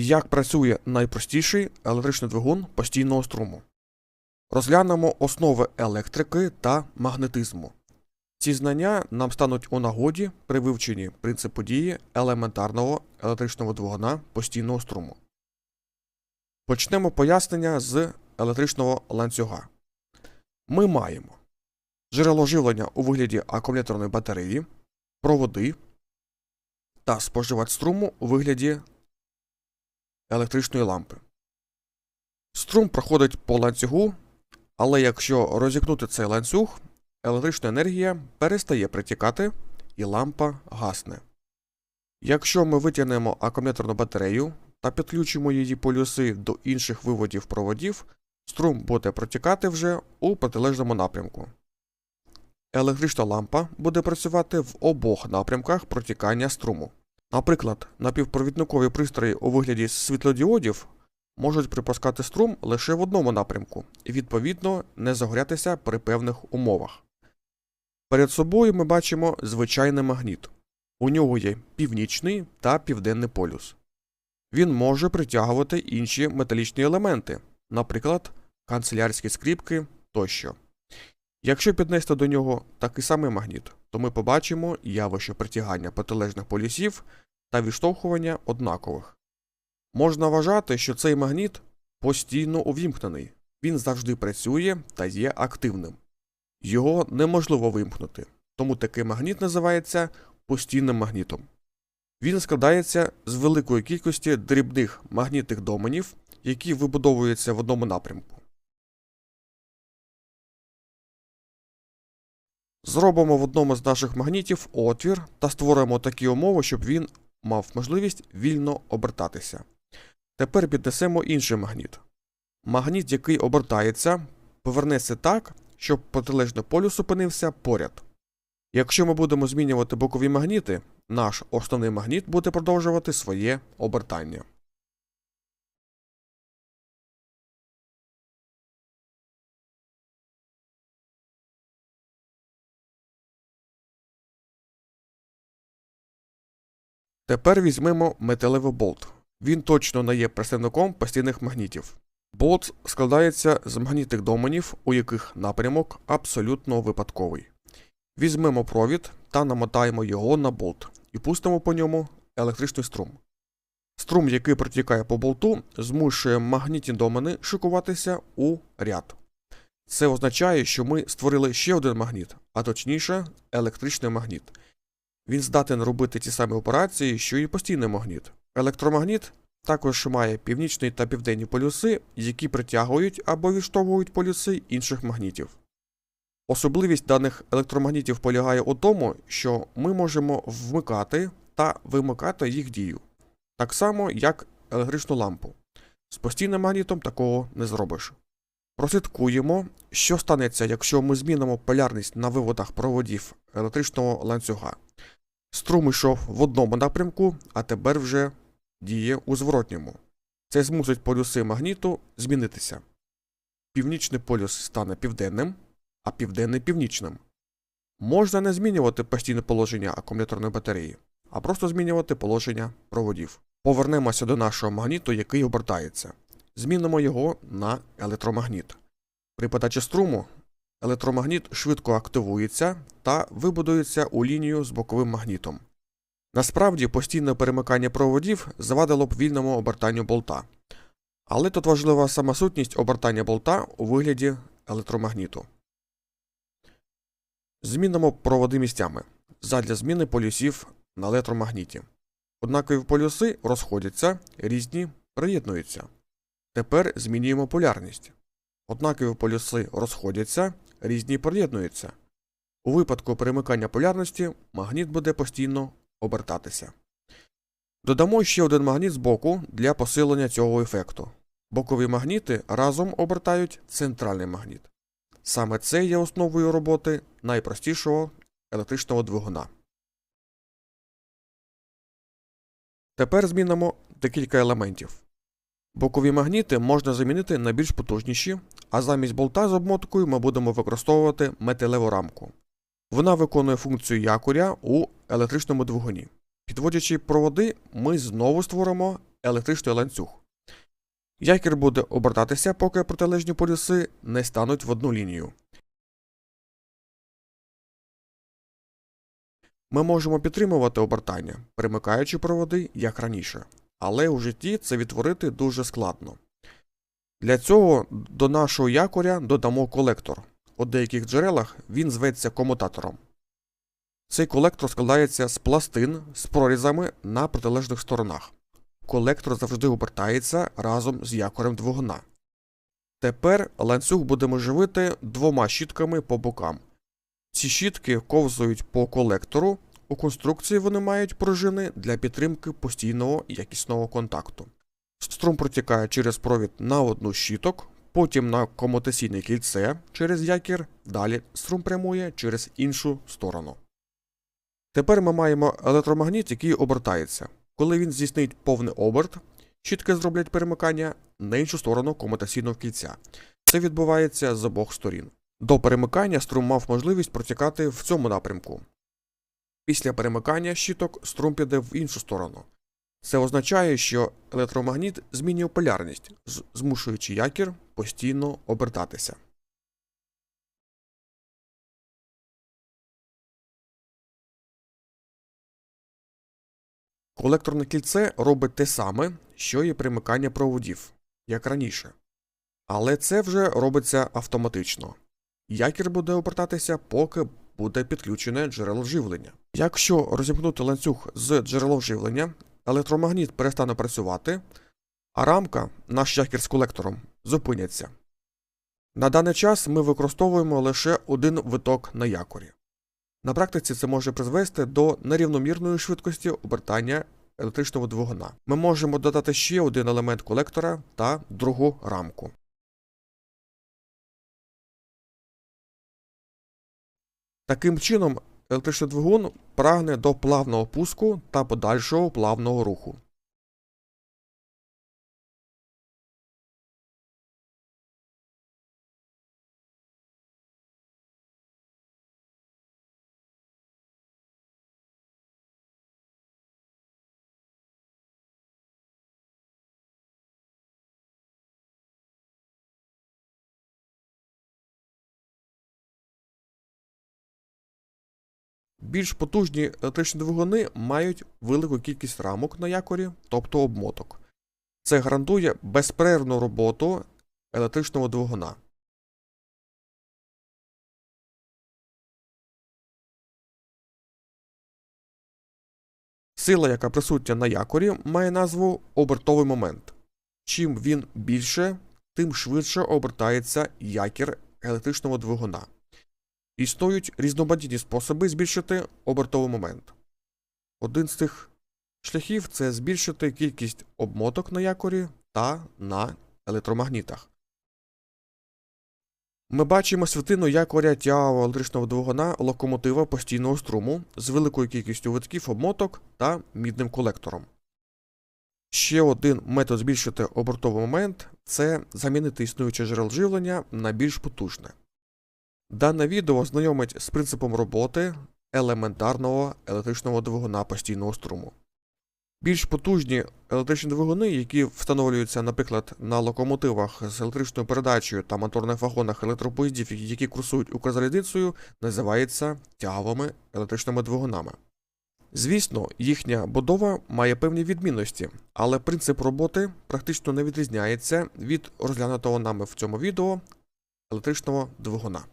Як працює найпростіший електричний двигун постійного струму? Розглянемо основи електрики та магнетизму. Ці знання нам стануть у нагоді при вивченні принципу дії елементарного електричного двигуна постійного струму. Почнемо пояснення з електричного ланцюга. Ми маємо джерело живлення у вигляді акумуляторної батареї, проводи та споживач струму у вигляді електричної лампи. Струм проходить по ланцюгу, але якщо розікнути цей ланцюг, електрична енергія перестає притікати і лампа гасне. Якщо ми витягнемо акумуляторну батарею та підключимо її полюси до інших виводів проводів, струм буде протікати вже у протилежному напрямку. Електрична лампа буде працювати в обох напрямках протікання струму. Наприклад, напівпровідникові пристрої у вигляді світлодіодів можуть припускати струм лише в одному напрямку і, відповідно, не загорятися при певних умовах. Перед собою ми бачимо звичайний магніт. У нього є північний та південний полюс. Він може притягувати інші металічні елементи, наприклад, канцелярські скріпки тощо. Якщо піднести до нього такий самий магніт, то ми побачимо явище притягання протилежних полюсів та відштовхування однакових. Можна вважати, що цей магніт постійно увімкнений, він завжди працює та є активним. Його неможливо вимкнути, тому такий магніт називається постійним магнітом. Він складається з великої кількості дрібних магнітних доменів, які вибудовуються в одному напрямку. Зробимо в одному з наших магнітів отвір та створимо такі умови, щоб він мав можливість вільно обертатися. Тепер піднесемо інший магніт. Магніт, який обертається, повернеться так, щоб протилежний полюс опинився поряд. Якщо ми будемо змінювати бокові магніти, наш основний магніт буде продовжувати своє обертання. Тепер візьмемо металевий болт. Він точно не є представником постійних магнітів. Болт складається з магнітних доменів, у яких напрямок абсолютно випадковий. Візьмемо провід та намотаємо його на болт і пустимо по ньому електричний струм. Струм, який протікає по болту, змушує магнітні домени шикуватися у ряд. Це означає, що ми створили ще один магніт, а точніше, електричний магніт. Він здатен робити ті самі операції, що і постійний магніт. Електромагніт також має північні та південні полюси, які притягують або відштовхують полюси інших магнітів. Особливість даних електромагнітів полягає у тому, що ми можемо вмикати та вимикати їх дію, так само як електричну лампу. З постійним магнітом такого не зробиш. Прослідкуємо, що станеться, якщо ми змінимо полярність на виводах проводів електричного ланцюга. Струм йшов в одному напрямку, а тепер вже діє у зворотньому. Це змусить полюси магніту змінитися. Північний полюс стане південним, а південний північним. Можна не змінювати постійне положення акумуляторної батареї, а просто змінювати положення проводів. Повернемося до нашого магніту, який обертається. Змінимо його на електромагніт. При подачі струму електромагніт швидко активується та вибудується у лінію з боковим магнітом. Насправді постійне перемикання проводів завадило б вільному обертанню болта. Але тут важлива сама сутність обертання болта у вигляді електромагніту. Змінимо проводи місцями задля зміни полюсів на електромагніті. Однакові полюси розходяться, різні приєднуються. Тепер змінюємо полярність. Однакові полюси розходяться, різні приєднуються. У випадку перемикання полярності магніт буде постійно обертатися. Додамо ще один магніт збоку для посилення цього ефекту. Бокові магніти разом обертають центральний магніт. Саме це є основою роботи найпростішого електричного двигуна. Тепер змінимо декілька елементів. Бокові магніти можна замінити на більш потужніші, а замість болта з обмоткою ми будемо використовувати металеву рамку. Вона виконує функцію якоря у електричному двигуні. Підводячи проводи, ми знову створимо електричний ланцюг. Якір буде обертатися, поки протилежні полюси не стануть в одну лінію. Ми можемо підтримувати обертання, перемикаючи проводи як раніше, але у житті це відтворити дуже складно. Для цього до нашого якоря додамо колектор. У деяких джерелах він зветься комутатором. Цей колектор складається з пластин з прорізами на протилежних сторонах. Колектор завжди обертається разом з якорем двигуна. Тепер ланцюг будемо живити двома щітками по бокам. Ці щітки ковзують по колектору. У конструкції вони мають пружини для підтримки постійного якісного контакту. Струм протікає через провід на одну щіток, потім на комутаційне кільце через якір, далі струм прямує через іншу сторону. Тепер ми маємо електромагніт, який обертається. Коли він здійснить повний оберт, щітки зроблять перемикання на іншу сторону комутаційного кільця. Це відбувається з обох сторін. До перемикання струм мав можливість протікати в цьому напрямку. Після перемикання щіток струм піде в іншу сторону. Це означає, що електромагніт змінює полярність, змушуючи якір постійно обертатися. Колекторне кільце робить те саме, що і примикання проводів, як раніше. Але це вже робиться автоматично. Якір буде обертатися, поки буде підключене джерело живлення. Якщо розімкнути ланцюг з джерелом живлення, електромагніт перестане працювати, а рамка, наш якір з колектором, зупиняться. На даний час ми використовуємо лише один виток на якорі. На практиці це може призвести до нерівномірної швидкості обертання електричного двигуна. Ми можемо додати ще один елемент колектора та другу рамку. Таким чином, електричний двигун прагне до плавного пуску та подальшого плавного руху. Більш потужні електричні двигуни мають велику кількість рамок на якорі, тобто обмоток. Це гарантує безперервну роботу електричного двигуна. Сила, яка присутня на якорі, має назву обертовий момент. Чим він більше, тим швидше обертається якір електричного двигуна. Існують різноманітні способи збільшити обертовий момент. Один з цих шляхів це збільшити кількість обмоток на якорі та на електромагнітах. Ми бачимо світину якоря тягового електричного двигуна локомотива постійного струму з великою кількістю витків обмоток та мідним колектором. Ще один метод збільшити обертовий момент це замінити існуюче джерело живлення на більш потужне. Дане відео знайомить з принципом роботи елементарного електричного двигуна постійного струму. Більш потужні електричні двигуни, які встановлюються, наприклад, на локомотивах з електричною передачею та моторних вагонах електропоїздів, які курсують Укрзалізницею, називаються тяговими електричними двигунами. Звісно, їхня будова має певні відмінності, але принцип роботи практично не відрізняється від розглянутого нами в цьому відео електричного двигуна.